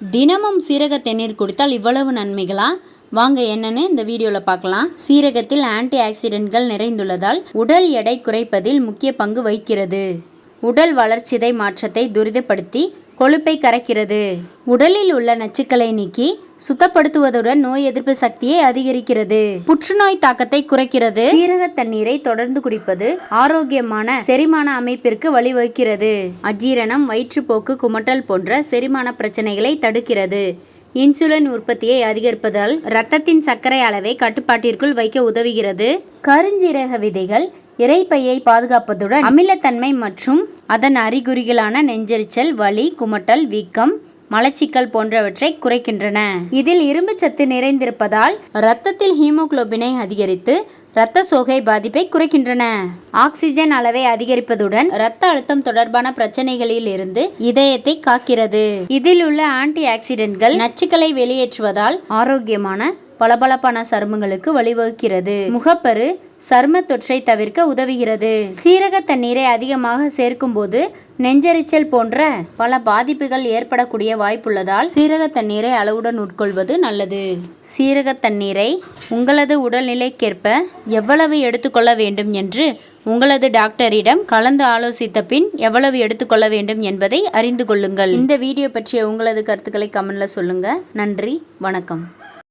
தினமும் சீரக தண்ணீர் குடித்தால் இவ்வளவு நன்மைகளா? வாங்க என்னன்னு இந்த வீடியோவில் பார்க்கலாம். சீரகத்தில் ஆன்டி ஆக்சிடென்ட்கள் நிறைந்துள்ளதால் உடல் எடை குறைப்பதில் முக்கிய பங்கு வகிக்கிறது. உடல் வளர்ச்சிதை மாற்றத்தை துரிதப்படுத்தி கொழுப்பை கரைக்கிறது. உடலில் உள்ள நச்சுக்களை நீக்கி சுத்தப்படுத்துவதுடன் நோய் எதிர்ப்பு சக்தியை அதிகரிக்கிறது. புற்றுநோய் தாக்கத்தை குறைக்கிறது. சீரக தண்ணீரை தொடர்ந்து குடிப்பது ஆரோக்கியமான செரிமான அமைப்பிற்கு வழிவகுக்கிறது. அஜீரணம் வயிற்றுப்போக்கு குமட்டல் போன்ற செரிமான பிரச்சனைகளை தடுக்கிறது. இன்சுலின் உற்பத்தியை அதிகரிப்பதால் இரத்தத்தின் சர்க்கரை அளவை கட்டுப்பாட்டிற்குள் வைக்க உதவுகிறது. கருஞ்சீரக விதைகள் இறைப்பையை பாதுகாப்பதுடன் அமிலத்தன்மை மற்றும் அதன் அறிகுறிகளான நெஞ்செரிச்சல் வலி குமட்டல் வீக்கம் மலச்சிக்கல் போன்றவற்றை குறைக்கின்றன. இதில் இரும்பு சத்து நிறைந்திருப்பதால் இரத்தத்தில் ஹீமோகுளோபினை அதிகரித்து இரத்த சோகை பாதிப்பை குறைக்கின்றன. ஆக்சிஜன் அளவை அதிகரிப்பதுடன் இரத்த அழுத்தம் தொடர்பான பிரச்சனைகளில் இருந்து இதயத்தை காக்கிறது. இதில் உள்ள ஆன்டி ஆக்சிடென்ட்கள் நச்சுக்களை வெளியேற்றுவதால் ஆரோக்கியமான பளபளப்பான சருமங்களுக்கு வழிவகுக்கிறது. முகப்பரு சரும தொற்றை தவிர்க்க உதவுகிறது. சீரக தண்ணீரை அதிகமாக சேர்க்கும்போது நெஞ்செரிச்சல் போன்ற பல பாதிப்புகள் ஏற்படக்கூடிய வாய்ப்புள்ளதால் சீரக தண்ணீரை அளவுடன் உட்கொள்வது நல்லது. சீரக தண்ணீரை உங்களது உடல்நிலைக்கேற்ப எவ்வளவு எடுத்துக்கொள்ள வேண்டும் என்று உங்களது டாக்டரிடம் கலந்து ஆலோசித்த பின் எவ்வளவு எடுத்துக்கொள்ள வேண்டும் என்பதை அறிந்து கொள்ளுங்கள். இந்த வீடியோ பற்றிய உங்களது கருத்துக்களை கமெண்ட்ல சொல்லுங்க. நன்றி வணக்கம்.